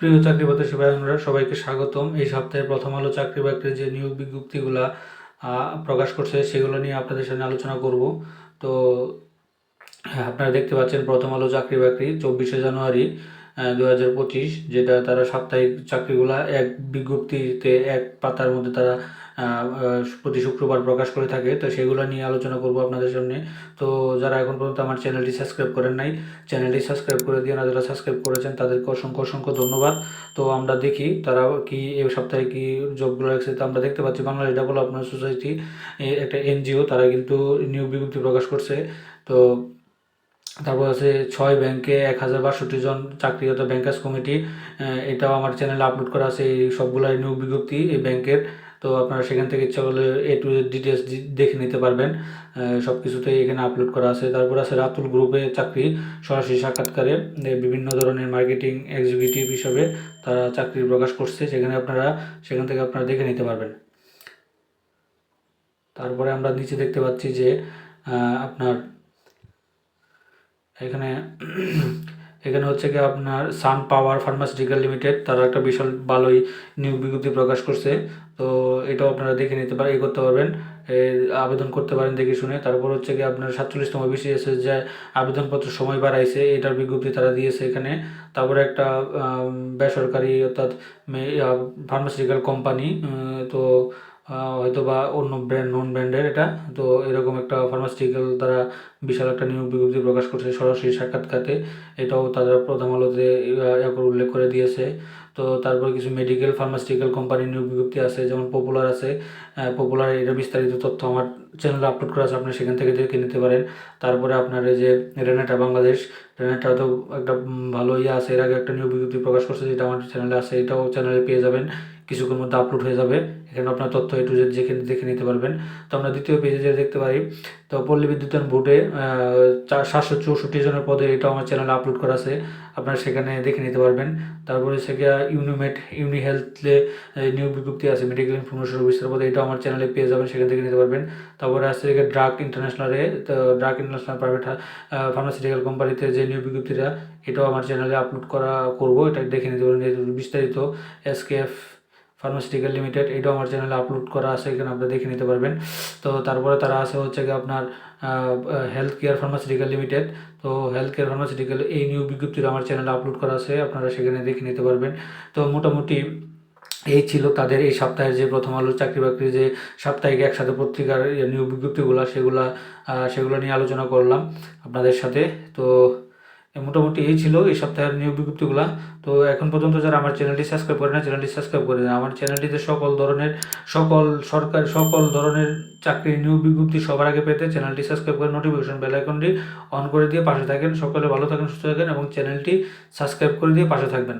প্রিয় চাকরি বাতাসী ভাই আমরা সবাইকে স্বাগতম। এই সপ্তাহে প্রথম আলো চাকরি বাকরির যে নিয়োগ বিজ্ঞপ্তিগুলো প্রকাশ করছে সেগুলো নিয়ে আপনাদের সামনে আলোচনা করব। তো হ্যাঁ, আপনারা দেখতে পাচ্ছেন প্রথম আলো চাকরি বাকরি চব্বিশে জানুয়ারি। দু হাজার পঁচিশ, যেটা তারা সাপ্তাহিক চাকরিগুলা এক বিজ্ঞপ্তিতে এক পাতার মধ্যে তারা প্রতি শুক্রবার প্রকাশ করে থাকে। তো সেগুলো নিয়ে আলোচনা করব আপনাদের সামনে। তো যারা এখন পর্যন্ত আমার চ্যানেলটি সাবস্ক্রাইব করেন নাই, চ্যানেলটি সাবস্ক্রাইব করে দিয়ে যারা সাবস্ক্রাইব করেছেন তাদেরকে অসংখ্য অসংখ্য ধন্যবাদ। তো আমরা দেখি তারা কি এই সপ্তাহে কি জবগুলো রাখছে। তো আমরা দেখতে পাচ্ছি বাংলাদেশ ডেভেলপমেন্ট সোসাইটি একটা এনজিও, তারা কিন্তু নিয়োগ বিজ্ঞপ্তি প্রকাশ করছে। তো তারপর আছে ছয় ব্যাংকে এক হাজার বাষট্টি জন চাকরিরত ব্যাংকার্স কমিটি এটাও আমার চ্যানেলে আপলোড করা আছে, এই সবগুলো নিয়োগ বিজ্ঞপ্তি এই ব্যাংকের। তো আপনারা সেখান থেকে ইচ্ছা করলে এ টু ডিটেলস দেখে নিতে পারবেন সব কিছুতেই এখানে আপলোড করা আছে। তারপর আছে রাতুল গ্রুপে চাকরি, সরাসরি সাক্ষাৎকারে বিভিন্ন ধরনের মার্কেটিং এক্সিকিউটিভ হিসাবে তারা চাকরি প্রকাশ করছে, সেখানে আপনারা, সেখান থেকে আপনারা দেখে নিতে পারবেন। তারপরে আমরা নিচে দেখতে পাচ্ছি যে আপনার এখানে এখানে হচ্ছে কি আপনার সান পাওয়ার ফার্মাসিউটিক্যাল লিমিটেড তারা একটা বিশাল ভালোই নিয়োগ বিজ্ঞপ্তি প্রকাশ করছে। তো এটাও আপনারা দেখে নিতে পারেন এ করতে পারবেন। আবেদন করতে পারেন দেখে শুনে। তারপর হচ্ছে কি আপনার সাতচল্লিশতম বিসিএস যে আবেদনপত্র সময় বাড়াইছে, এটার বিজ্ঞপ্তি তারা দিয়েছে এখানে। তারপরে একটা বেসরকারি অর্থাৎ ফার্মাসিউটিক্যাল কোম্পানি তো হয়তো বা অন্য ব্র্যান্ড নন ব্র্যান্ডের এটা। তো এরকম একটা ফার্মাসিউটিক্যাল তারা বিশাল একটা নিয়োগ বিজ্ঞপ্তি প্রকাশ করছে সরাসরি সাক্ষাৎকারে এটাও তারা প্রথম আলোতে উল্লেখ করে দিয়েছে। তো তারপর কিছু মেডিকেল ফার্মাসিউটিক্যাল কোম্পানির নিয়োগ বিজ্ঞপ্তি আছে, যেমন পপুলার আছে পপুলার এটা বিস্তারিত তথ্য আমার চ্যানেলে আপলোড করা আছে, আপনি সেখান থেকে দেখে নিতে পারেন। তারপরে আপনার এই যে রেনেটা বাংলাদেশ রেনেটা তো একটা ভালো ইয়ে আছে, এর আগে একটা নিয়োগ বিজ্ঞপ্তি প্রকাশ করছে যেটা আমার চ্যানেলে আছে, এটাও চ্যানেলে পেয়ে যাবেন, কিছুক্ষণ মধ্যে আপলোড হয়ে যাবে। এখানে আপনার তথ্য একটু যেখানে দেখে নিতে পারবেন। তো আমরা দ্বিতীয় পেজে যে দেখতে পারি তো পল্লী বিদ্যুতায়ন বোর্ডে চার সাতশো চৌষট্টি জনের পদে এটাও আমার চ্যানেলে আপলোড করা আছে। আপনারা সেখানে দেখে নিতে পারবেন। তারপরে হচ্ছে গিয়া ইউনিমেট ইউনি হেলথে নিয়োগ বিজ্ঞপ্তি আছে, মেডিকেল ইনফরমেশন অফিসার পদে, এটাও আমার চ্যানেলে পেয়ে যাবেন, সেখান থেকে নিতে পারবেন। তারপরে আছে ড্রাগ ইন্টারন্যাশনালে, তো ড্রাগ ইন্টারন্যাশনাল প্রাইভেট ফার্মাসিউটিক্যাল কোম্পানিতে যে নিয়োগ বিজ্ঞপ্তিটা, এটাও আমার চ্যানেলে আপলোড করা করব, এটা দেখে নিতে এর বিস্তারিত এসকেএফ ফার্মাসিউটিক্যাল লিমিটেড এটাও আমার চ্যানেলে আপলোড করা আছে, এখানে আপনারা দেখে নিতে পারবেন। তো তারপরে তারা আছে হচ্ছে কি আপনার হেলথ কেয়ার ফার্মাসিউটিক্যাল লিমিটেড তো হেলথ কেয়ার ফার্মাসিউটিক্যাল এই নিউ বিজ্ঞপ্তিটা আমার চ্যানেলে আপলোড করা আছে, আপনারা সেখানে দেখে নিতে পারবেন। তো মোটামুটি এই ছিল তাদের এই সপ্তাহের যে প্রথম আলো, চাকরি বাকরি যে সাপ্তাহিক একসাথে পত্রিকার নিয়োগ বিজ্ঞপ্তিগুলো, সেগুলা সেগুলো নিয়ে আলোচনা করলাম আপনাদের সাথে। তো মোটামুটি এই ছিল এই সপ্তাহের নিয়োগ বিজ্ঞপ্তিগুলো। তো এখন পর্যন্ত যারা আমার চ্যানেলটি সাবস্ক্রাইব করে না চ্যানেলটি সাবস্ক্রাইব করে না আমার চ্যানেলটিতে সকল ধরনের, সকল সরকার, সকল ধরনের চাকরির নিয়োগ বিজ্ঞপ্তি সবার আগে পেতে চ্যানেলটি সাবস্ক্রাইব করে নোটিফিকেশন বেল আইকনটি অন করে দিয়ে পাশে থাকেন। সকলে ভালো থাকেন, সুস্থ থাকেন এবং চ্যানেলটি সাবস্ক্রাইব করে দিয়ে পাশে থাকবেন।